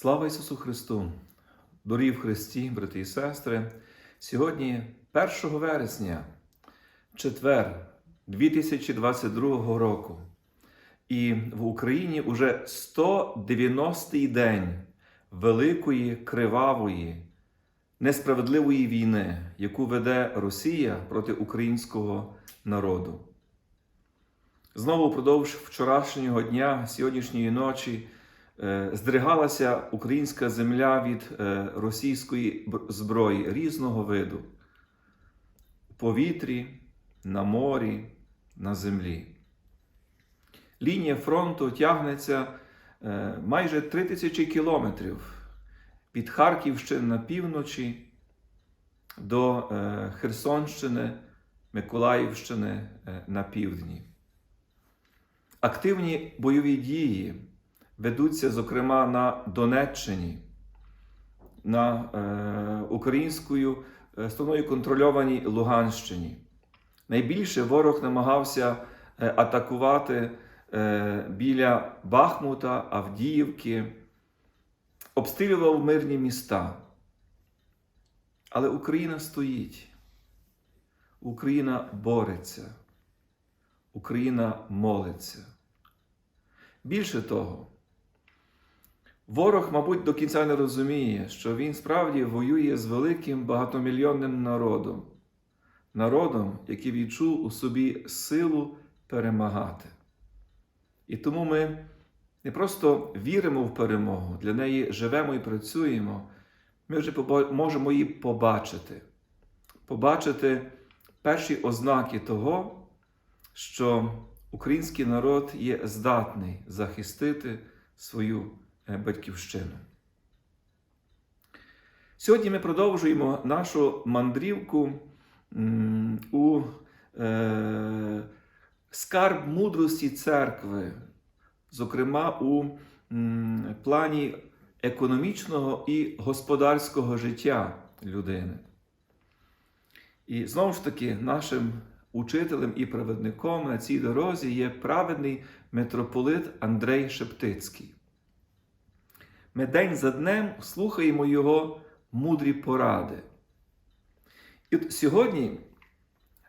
Слава Ісусу Христу! Дорогі в Христі, брати і сестри! Сьогодні, 1 вересня, четвер 2022 року, і в Україні уже 190-й день великої кривавої, несправедливої війни, яку веде Росія проти українського народу. Знову впродовж вчорашнього дня, сьогоднішньої ночі, здригалася українська земля від е, російської зброї різного виду в повітрі, на морі, на землі. Лінія фронту тягнеться е, майже 3 тисячі кілометрів від Харківщини на півночі до е, Херсонщини, Миколаївщини е, на півдні. Активні бойові дії ведуться, зокрема, на Донеччині, на е, українською е, стороною контрольованій Луганщині. Найбільше ворог намагався е, атакувати е, біля Бахмута, Авдіївки, обстрілював мирні міста. Але Україна стоїть. Україна бореться. Україна молиться. Більше того, ворог, мабуть, до кінця не розуміє, що він справді воює з великим багатомільйонним народом, народом, який відчув у собі силу перемагати. І тому ми не просто віримо в перемогу, для неї живемо і працюємо, ми вже можемо її побачити, побачити перші ознаки того, що український народ є здатний захистити свою батьківщину. Сьогодні ми продовжуємо нашу мандрівку у е, скарб мудрості церкви, зокрема у плані економічного і господарського життя людини. І знову ж таки, нашим учителем і провідником на цій дорозі є праведний митрополит Андрей Шептицький. Ми день за днем слухаємо його мудрі поради. І от сьогодні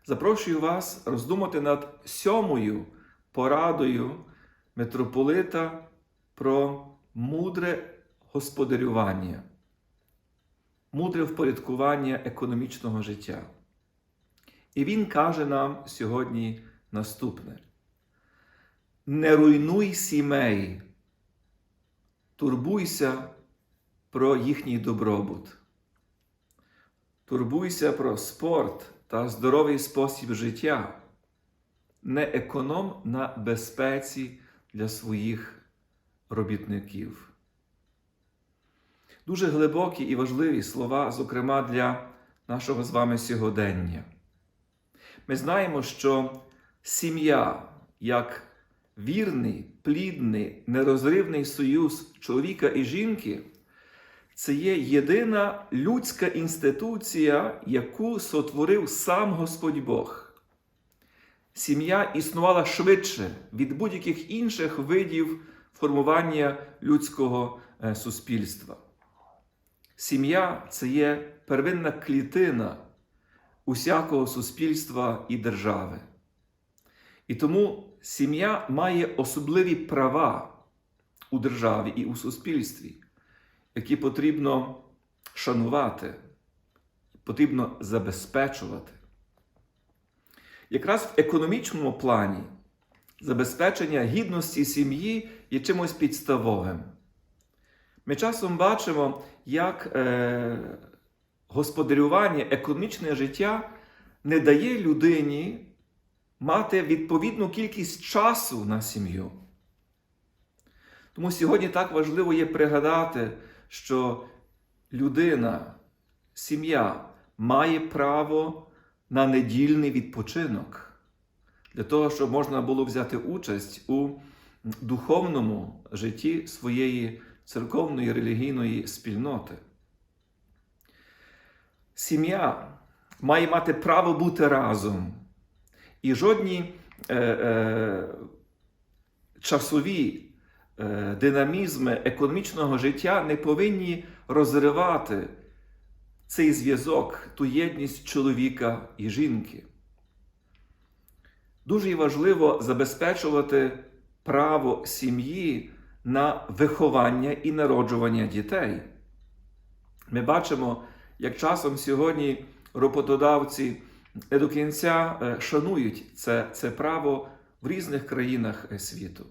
запрошую вас роздумати над сьомою порадою митрополита про мудре господарювання, мудре впорядкування економічного життя. І він каже нам сьогодні наступне: не руйнуй сімей, турбуйся про їхній добробут, турбуйся про спорт та здоровий спосіб життя, не економ на безпеці для своїх робітників. Дуже глибокі і важливі слова, зокрема для нашого з вами сьогодення. Ми знаємо, що сім'я як вірний, плідний, нерозривний союз чоловіка і жінки це є єдина людська інституція, яку сотворив сам Господь Бог. Сім'я існувала швидше від будь-яких інших видів формування людського е, суспільства. Сім'я це є первинна клітина усякого суспільства і держави. І тому сім'я має особливі права у державі і у суспільстві, які потрібно шанувати, потрібно забезпечувати. Якраз в економічному плані забезпечення гідності сім'ї є чимось підставовим. Ми часом бачимо, як е, господарювання, економічне життя не дає людині мати відповідну кількість часу на сім'ю. Тому сьогодні так важливо є пригадати, що людина, сім'я має право на недільний відпочинок для того, щоб можна було взяти участь у духовному житті своєї церковної релігійної спільноти. Сім'я має мати право бути разом. І жодні е, е, часові е, динамізми економічного життя не повинні розривати цей зв'язок, ту єдність чоловіка і жінки. Дуже важливо забезпечувати право сім'ї на виховання і народжування дітей. Ми бачимо, як часом сьогодні роботодавці до кінця е, шанують це, це право в різних країнах е, світу.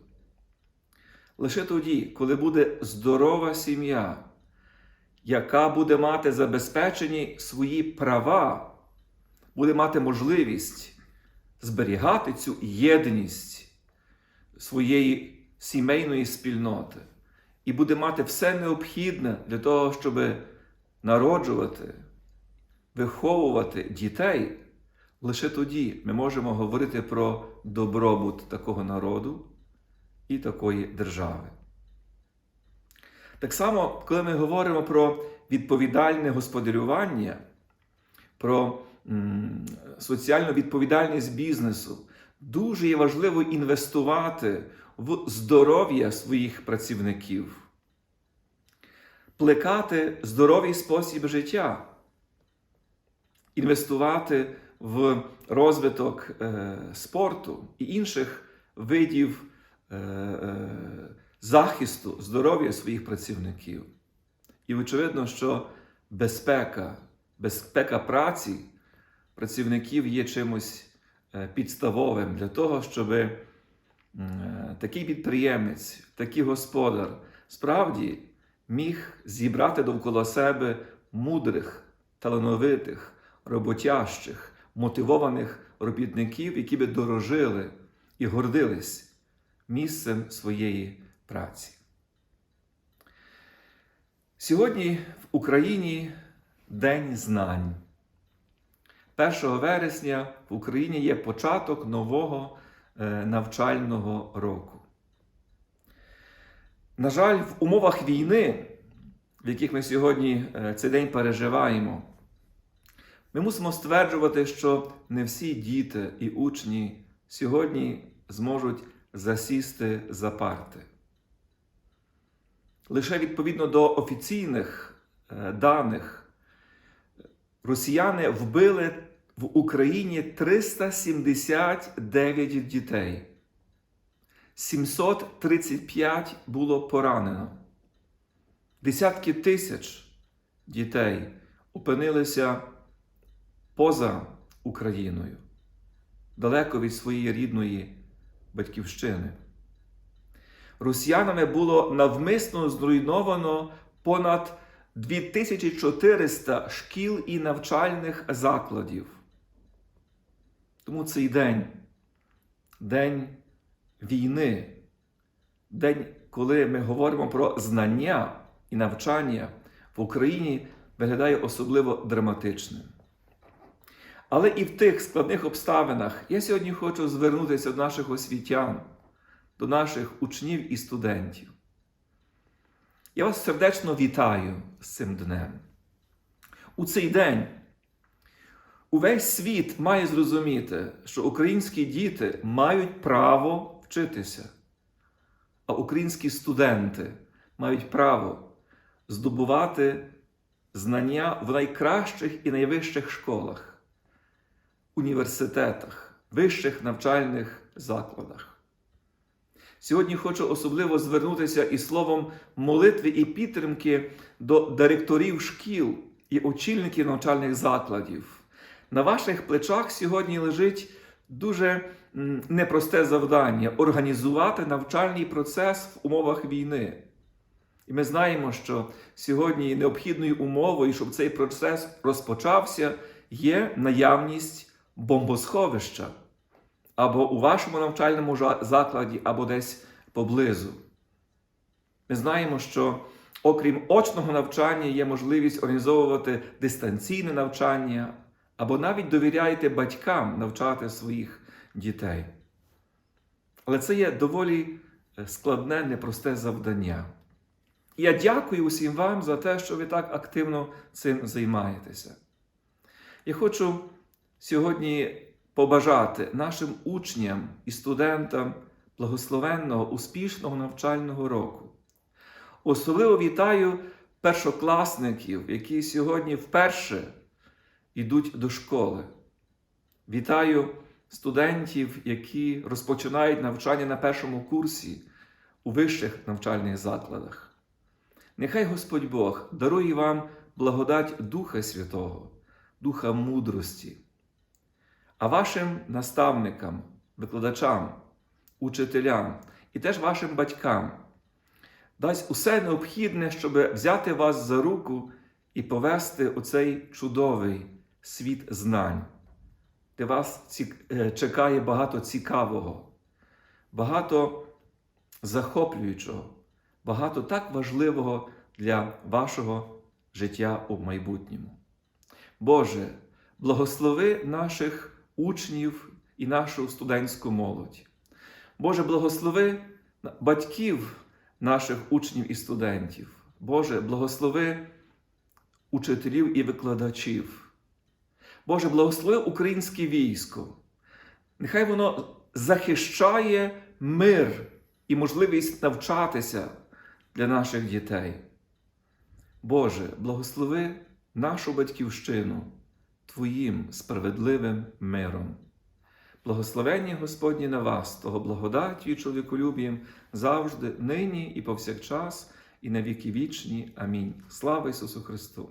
Лише тоді, коли буде здорова сім'я, яка буде мати забезпечені свої права, буде мати можливість зберігати цю єдність своєї сімейної спільноти і буде мати все необхідне для того, щоб народжувати, виховувати дітей, лише тоді ми можемо говорити про добробут такого народу і такої держави. Так само, коли ми говоримо про відповідальне господарювання, про соціальну відповідальність бізнесу, дуже є важливо інвестувати в здоров'я своїх працівників, плекати здоровий спосіб життя, інвестувати в розвиток е, спорту і інших видів е, е, захисту здоров'я своїх працівників. І очевидно, що безпека, безпека праці працівників є чимось підставовим для того, щоб такий підприємець, такий господар справді міг зібрати довкола себе мудрих, талановитих, роботящих, мотивованих робітників, які би дорожили і гордились місцем своєї праці. Сьогодні в Україні День знань. 1 вересня в Україні є початок нового е, навчального року. На жаль, в умовах війни, в яких ми сьогодні е, цей день переживаємо, ми мусимо стверджувати, що не всі діти і учні сьогодні зможуть засісти за парти. Лише відповідно до офіційних е, даних, росіяни вбили в Україні 379 дітей. 735 було поранено. Десятки тисяч дітей опинилися поза Україною, далеко від своєї рідної батьківщини. Росіянами було навмисно зруйновано понад 2400 шкіл і навчальних закладів. Тому цей день день війни, день, коли ми говоримо про знання і навчання в Україні, виглядає особливо драматичним. Але і в тих складних обставинах я сьогодні хочу звернутися до наших освітян, до наших учнів і студентів. Я вас сердечно вітаю з цим днем. У цей день увесь світ має зрозуміти, що українські діти мають право вчитися, а українські студенти мають право здобувати знання в найкращих і найвищих школах, університетах, вищих навчальних закладах. Сьогодні хочу особливо звернутися із словом молитви і підтримки до директорів шкіл і очільників навчальних закладів. На ваших плечах сьогодні лежить дуже непросте завдання організувати навчальний процес в умовах війни. І ми знаємо, що сьогодні необхідною умовою, щоб цей процес розпочався, є наявність бомбосховища або у вашому навчальному закладі, або десь поблизу. Ми знаємо, що окрім очного навчання є можливість організовувати дистанційне навчання, або навіть довіряєте батькам навчати своїх дітей. Але це є доволі е, складне, непросте завдання. Я дякую усім вам за те, що ви так активно цим займаєтеся. Я хочу сьогодні побажати нашим учням і студентам благословенного, успішного навчального року. Особливо вітаю першокласників, які сьогодні вперше йдуть до школи. Вітаю студентів, які розпочинають навчання на першому курсі у вищих навчальних закладах. Нехай Господь Бог дарує вам благодать Духа Святого, Духа мудрості, а вашим наставникам, викладачам, учителям і теж вашим батькам дасть усе необхідне, щоб взяти вас за руку і повести у цей чудовий світ знань, де вас е, чекає багато цікавого, багато захоплюючого, багато так важливого для вашого життя у майбутньому. Боже, благослови наших учнів і нашу студентську молодь. Боже, благослови батьків наших учнів і студентів. Боже, благослови учителів і викладачів. Боже, благослови українське військо. Нехай воно захищає мир і можливість навчатися для наших дітей. Боже, благослови нашу батьківщину Твоїм справедливим миром. Благословення Господні на вас, того благодаттю і чоловіколюбієм завжди, нині і повсякчас, і на віки вічні. Амінь. Слава Ісусу Христу!